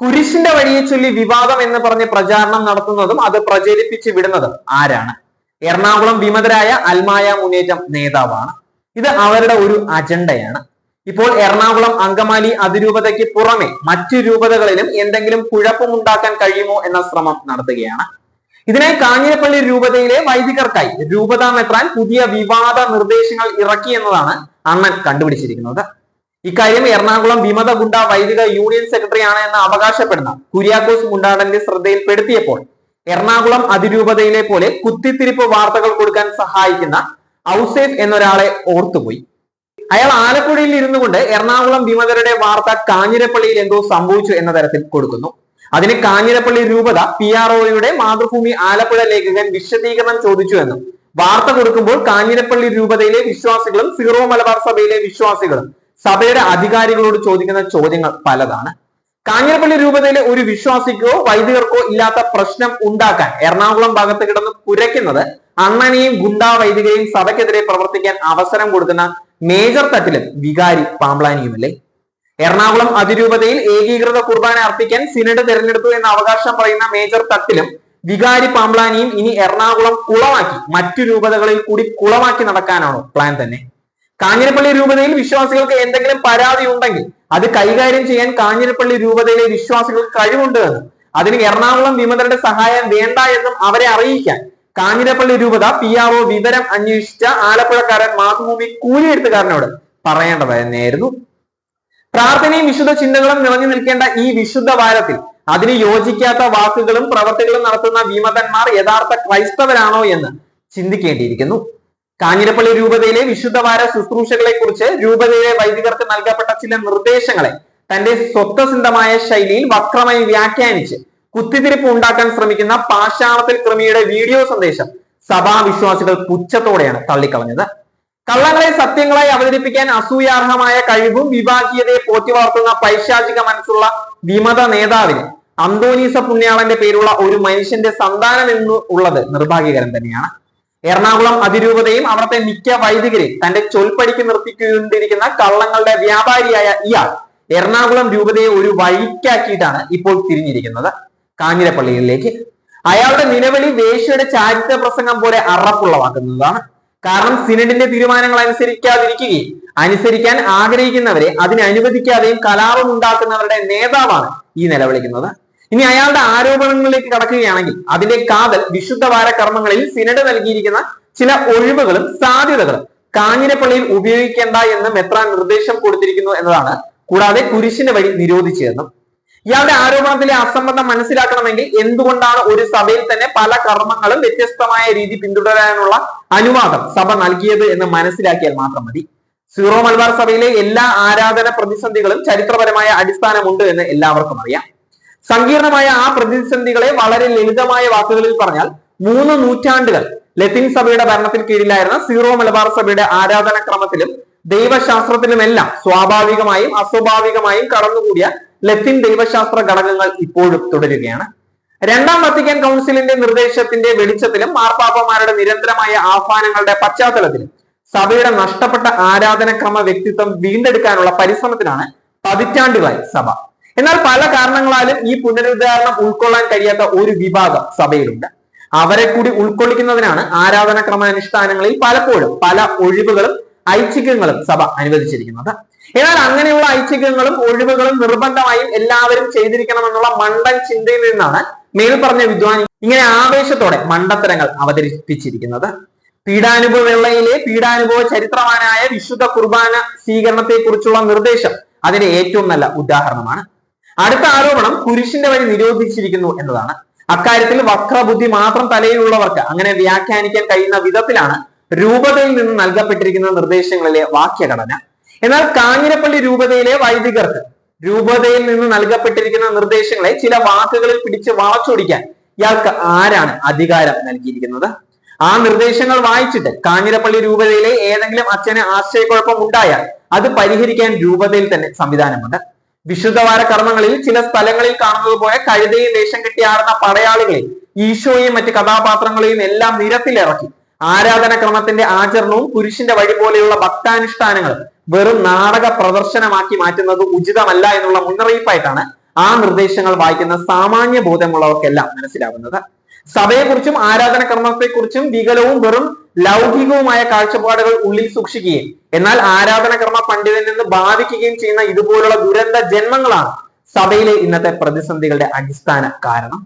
കുരിശിന്റെ വഴിയെ ചൊല്ലി വിവാദം എന്ന് പറഞ്ഞ് പ്രചാരണം നടത്തുന്നതും അത് പ്രചരിപ്പിച്ച് വിടുന്നതും ആരാണ്? എറണാകുളം വിമതരായ അൽമായ മുന്നേറ്റം നേതാവാണ്. ഇത് അവരുടെ ഒരു അജണ്ടയാണ്. ഇപ്പോൾ എറണാകുളം അങ്കമാലി അതിരൂപതയ്ക്ക് പുറമെ മറ്റു രൂപതകളിലും എന്തെങ്കിലും കുഴപ്പമുണ്ടാക്കാൻ കഴിയുമോ എന്ന ശ്രമം നടത്തുകയാണ്. ഇതിനെ കാഞ്ഞിരപ്പള്ളി രൂപതയിലെ വൈദികർക്കായി രൂപത മെത്രാൻ പുതിയ വിവാദ നിർദ്ദേശങ്ങൾ ഇറക്കി എന്നതാണ് അണ്ണൻ കണ്ടുപിടിച്ചിരിക്കുന്നത്. ഇക്കാര്യം എറണാകുളം വിമത ഗുണ്ട വൈദിക യൂണിയൻ സെക്രട്ടറി സെക്രട്ടറിയാണ് എന്ന് അവകാശപ്പെടുന്ന കുര്യാക്കോസ് ഗുണ്ടാടന്റെ ശ്രദ്ധയിൽപ്പെടുത്തിയപ്പോൾ എറണാകുളം അതിരൂപതയിലെ പോലെ കുത്തിത്തിരിപ്പ് വാർത്തകൾ കൊടുക്കാൻ സഹായിക്കുന്ന ഔസേഫ് എന്നൊരാളെ ഓർത്തുപോയി. അയാൾ ആലപ്പുഴയിൽ ഇരുന്നു കൊണ്ട് എറണാകുളം വിമതരുടെ വാർത്ത കാഞ്ഞിരപ്പള്ളിയിൽ എന്തോ സംഭവിച്ചു എന്ന തരത്തിൽ കൊടുക്കുന്നു. അതിന് കാഞ്ഞിരപ്പള്ളി രൂപത പി ആർ ഒയുടെ മാതൃഭൂമി ആലപ്പുഴ ലേഖകൻ വിശദീകരണം ചോദിച്ചു എന്നും വാർത്ത കൊടുക്കുമ്പോൾ കാഞ്ഞിരപ്പള്ളി രൂപതയിലെ വിശ്വാസികളും സീറോ മലബാർ സഭയിലെ വിശ്വാസികളും സഭയുടെ അധികാരികളോട് ചോദിക്കുന്ന ചോദ്യങ്ങൾ പലതാണ്. കാഞ്ഞിരപ്പള്ളി രൂപതയിലെ ഒരു വിശ്വാസിക്കോ വൈദികർക്കോ ഇല്ലാത്ത പ്രശ്നം ഉണ്ടാക്കാൻ എറണാകുളം ഭാഗത്ത് കിടന്ന് കുരയ്ക്കുന്നത് അണ്ണനെയും ഗുണ്ടാ വൈദികരെയും സഭയ്ക്കെതിരെ പ്രവർത്തിക്കാൻ അവസരം കൊടുക്കുന്ന മേജർ തട്ടിലും വികാരി പാമ്പ്ലാനിയുമല്ലേ? എറണാകുളം അതിരൂപതയിൽ ഏകീകൃത കുർബാന അർപ്പിക്കാൻ സിനഡ് തെരഞ്ഞെടുത്തു എന്ന അവകാശം പറയുന്ന മേജർ തട്ടിലും വികാരി പാമ്പ്ലാനിയും ഇനി എറണാകുളം കുളമാക്കി മറ്റു രൂപതകളിൽ കൂടി കുളമാക്കി നടക്കാനാണോ പ്ലാൻ തന്നെ? കാഞ്ഞിരപ്പള്ളി രൂപതയിൽ വിശ്വാസികൾക്ക് എന്തെങ്കിലും പരാതി ഉണ്ടെങ്കിൽ അത് കൈകാര്യം ചെയ്യാൻ കാഞ്ഞിരപ്പള്ളി രൂപതയിലെ വിശ്വാസികൾക്ക് കഴിവുണ്ട് എന്നും. അതിന് എറണാകുളം വിമതരുടെ സഹായം വേണ്ട എന്നും അവരെ അറിയിക്കാൻ കാഞ്ഞിരപ്പള്ളി രൂപത പി ആർ ഒ വിവരം അന്വേഷിച്ച ആലപ്പുഴക്കാരൻ മാതൃഭൂമി കൂലിയെടുത്തുകാരനോട് പറയേണ്ടത് തന്നെയായിരുന്നു പ്രാർത്ഥനയും വിശുദ്ധ ചിന്തകളും നിറഞ്ഞു നിൽക്കേണ്ട ഈ വിശുദ്ധ വാരത്തിൽ അതിന് യോജിക്കാത്ത വാക്കുകളും പ്രവർത്തികളും നടത്തുന്ന വിമതന്മാർ യഥാർത്ഥ ക്രൈസ്തവരാണോ എന്ന് ചിന്തിക്കേണ്ടിയിരിക്കുന്നു. കാഞ്ഞിരപ്പള്ളി രൂപതയിലെ വിശുദ്ധവാര ശുശ്രൂഷകളെ കുറിച്ച് രൂപതയിലെ വൈദികർക്ക് നൽകപ്പെട്ട ചില നിർദ്ദേശങ്ങളെ തന്റെ സ്വത്വസിദ്ധമായ ശൈലിയിൽ വക്രമായി വ്യാഖ്യാനിച്ച് കുത്തിത്തിരിപ്പ് ഉണ്ടാക്കാൻ ശ്രമിക്കുന്ന പാശാണത്തിൽ ക്രമിയുടെ വീഡിയോ സന്ദേശം സഭാവിശ്വാസികൾ പുച്ഛത്തോടെയാണ് തള്ളിക്കളഞ്ഞത്. കള്ളങ്ങളെ സത്യങ്ങളായി അവതരിപ്പിക്കാൻ അസൂയാർഹമായ കഴിവും വിഭാഗീയതയെ പോറ്റി വളർത്തുന്ന പൈശാചിക മനസ്സുള്ള വിമത നേതാവിന് അന്തോനീസ പുണ്യാളന്റെ പേരുള്ള ഒരു മനുഷ്യന്റെ സന്താനം എന്ന് ഉള്ളത് നിർഭാഗ്യകരം തന്നെയാണ്. എറണാകുളം അതിരൂപതയും അവിടുത്തെ മിക്ക വൈദികരെയും തന്റെ ചൊൽപ്പടിക്ക് നിർത്തിക്കൊണ്ടിരിക്കുന്ന കള്ളങ്ങളുടെ വ്യാപാരിയായ ഇയാൾ എറണാകുളം രൂപതയെ ഒരു വഴിക്കാക്കിയിട്ടാണ് ഇപ്പോൾ തിരിഞ്ഞിരിക്കുന്നത്. കാഞ്ഞിരപ്പള്ളിയിലേക്ക്. അയാളുടെ നിലവിളി വേശ്യയുടെ ചാരിത്ര പ്രസംഗം പോലെ അറപ്പുള്ളവാക്കുന്നതാണ് കാരണം സിനഡിന്റെ തീരുമാനങ്ങൾ അനുസരിക്കാതിരിക്കുകയും അനുസരിക്കാൻ ആഗ്രഹിക്കുന്നവരെ അതിനെ അനുവദിക്കാതെയും കലാപം ഉണ്ടാക്കുന്നവരുടെ നേതാവാണ് ഈ നിലവിളിക്കുന്നത്. ഇനി അയാളുടെ ആരോപണങ്ങളിലേക്ക് കടക്കുകയാണെങ്കിൽ അതിന്റെ കാതൽ വിശുദ്ധവാര കർമ്മങ്ങളിൽ സിനഡ് നൽകിയിരിക്കുന്ന ചില ഒഴിവുകളും സാധ്യതകളും കാഞ്ഞിരപ്പള്ളിയിൽ ഉപയോഗിക്കേണ്ട എന്ന് മെത്രാൻ നിർദ്ദേശം കൊടുത്തിരിക്കുന്നു എന്നതാണ്. കൂടാതെ കുരിശിന്റെ വഴി നിരോധിച്ചതെന്നും. ഇയാളുടെ ആരോപണത്തിലെ അസംബന്ധം മനസ്സിലാക്കണമെങ്കിൽ എന്തുകൊണ്ടാണ് ഒരു സഭയിൽ തന്നെ പല കർമ്മങ്ങളും വ്യത്യസ്തമായ രീതി പിന്തുടരാനുള്ള അനുവാദം സഭ നൽകിയത് എന്ന് മനസ്സിലാക്കിയാൽ മാത്രം മതി. സീറോ മലബാർ സഭയിലെ എല്ലാ ആരാധന പ്രതിസന്ധികളും ചരിത്രപരമായ അടിസ്ഥാനമുണ്ട് എന്ന് എല്ലാവർക്കും അറിയാം. സങ്കീർണമായ ആ പ്രതിസന്ധികളെ വളരെ ലളിതമായ വാക്കുകളിൽ പറഞ്ഞാൽ മൂന്ന് നൂറ്റാണ്ടുകൾ ലത്തീൻ സഭയുടെ ഭരണത്തിന് കീഴിലായിരുന്ന സീറോ മലബാർ സഭയുടെ ആരാധന ക്രമത്തിലും ദൈവശാസ്ത്രത്തിലുമെല്ലാം സ്വാഭാവികമായും അസ്വാഭാവികമായും കടന്നുകൂടിയ ലത്തീൻ ദൈവശാസ്ത്ര ഘടകങ്ങൾ ഇപ്പോഴും തുടരുകയാണ്. രണ്ടാം വത്തിക്കാൻ കൗൺസിലിന്റെ നിർദ്ദേശത്തിന്റെ വെളിച്ചത്തിലും മാർപ്പാപ്പമാരുടെ നിരന്തരമായ ആഹ്വാനങ്ങളുടെ പശ്ചാത്തലത്തിലും സഭയുടെ നഷ്ടപ്പെട്ട ആരാധനക്രമ വ്യക്തിത്വം വീണ്ടെടുക്കാനുള്ള പരിശ്രമത്തിലാണ് പതിറ്റാണ്ടുകളായി സഭ. എന്നാൽ പല കാരണങ്ങളാലും ഈ പുനരുദ്ധാരണം ഉൾക്കൊള്ളാൻ കഴിയാത്ത ഒരു വിഭാഗം സഭയിലുണ്ട്. അവരെ കൂടി ഉൾക്കൊള്ളിക്കുന്നതിനാണ് ആരാധന ക്രമാനുഷ്ഠാനങ്ങളിൽ പലപ്പോഴും പല ഒഴിവുകളും ഐച്ഛികങ്ങളും സഭ അനുവദിച്ചിരിക്കുന്നത്. എന്നാൽ അങ്ങനെയുള്ള ഐച്ഛികങ്ങളും ഒഴിവുകളും നിർബന്ധമായും എല്ലാവരും ചെയ്തിരിക്കണമെന്നുള്ള മണ്ടൻ ചിന്തയിൽ നിന്നാണ് മേൽപ്പറഞ്ഞ വിദ്വാൻ ഇങ്ങനെ ആവേശത്തോടെ മണ്ടത്തരങ്ങൾ അവതരിപ്പിച്ചിരിക്കുന്നത്. പീഡാനുഭവ വെള്ളയിലെ പീഡാനുഭവ ചരിത്രവാനായ വിശുദ്ധ കുർബാന സ്വീകരണത്തെ കുറിച്ചുള്ള നിർദ്ദേശം അതിന്റെ ഏറ്റവും നല്ല ഉദാഹരണമാണ്. അടുത്ത ആരോപണം കുരിശിന്റെ വഴി നിരോധിച്ചിരിക്കുന്നു എന്നതാണ്. അക്കാര്യത്തിൽ വക്രബുദ്ധി മാത്രം തലയിലുള്ളവർക്ക് അങ്ങനെ വ്യാഖ്യാനിക്കാൻ കഴിയുന്ന വിധത്തിലാണ് രൂപതയിൽ നിന്ന് നൽകപ്പെട്ടിരിക്കുന്ന നിർദ്ദേശങ്ങളിലെ വാക്യഘടന. എന്നാൽ കാഞ്ഞിരപ്പള്ളി രൂപതയിലെ വൈദികർക്ക് രൂപതയിൽ നിന്ന് നൽകപ്പെട്ടിരിക്കുന്ന നിർദ്ദേശങ്ങളെ ചില വാക്കുകളിൽ പിടിച്ച് വളച്ചൊടിക്കാൻ ഇയാൾക്ക് ആരാണ് അധികാരം നൽകിയിരിക്കുന്നത്? ആ നിർദ്ദേശങ്ങൾ വായിച്ചിട്ട് കാഞ്ഞിരപ്പള്ളി രൂപതയിലെ ഏതെങ്കിലും അച്ഛന് ആശയക്കുഴപ്പം ഉണ്ടായാൽ അത് പരിഹരിക്കാൻ രൂപതയിൽ തന്നെ സംവിധാനമുണ്ട്. വിശുദ്ധവാര കർമ്മങ്ങളിൽ ചില സ്ഥലങ്ങളിൽ കാണുന്നത് പോലെ കഴുതയും വേഷം കെട്ടിയാടുന്ന പടയാളികളെ ഈശോയും മറ്റ് കഥാപാത്രങ്ങളെയും എല്ലാം നിരത്തിലിറക്കി. ആരാധനക്രമത്തിന്റെ ആചരണവും കുരിശിന്റെ വഴി പോലെയുള്ള ഭക്താനുഷ്ഠാനങ്ങൾ വെറും നാടക പ്രദർശനമാക്കി മാറ്റുന്നത് ഉചിതമല്ല എന്നുള്ള മുന്നറിയിപ്പായിട്ടാണ് ആ നിർദ്ദേശങ്ങൾ വായിക്കുന്ന സാമാന്യ ബോധമുള്ളവർക്കെല്ലാം മനസ്സിലാവുന്നത്. സഭയെക്കുറിച്ചും ആരാധനക്രമത്തെക്കുറിച്ചും വികലവും വെറും ലൗകികവുമായ കാഴ്ചപ്പാടുകൾ ഉള്ളിൽ സൂക്ഷിക്കുകയും എന്നാൽ ആരാധനകർമ്മ പണ്ഡിതൻ എന്ന് ഭാവിക്കുകയും ചെയ്യുന്ന ഇതുപോലുള്ള ദുരന്ത ജന്മങ്ങളാണ് സഭയിലെ ഇന്നത്തെ പ്രതിസന്ധികളുടെ അടിസ്ഥാന കാരണം.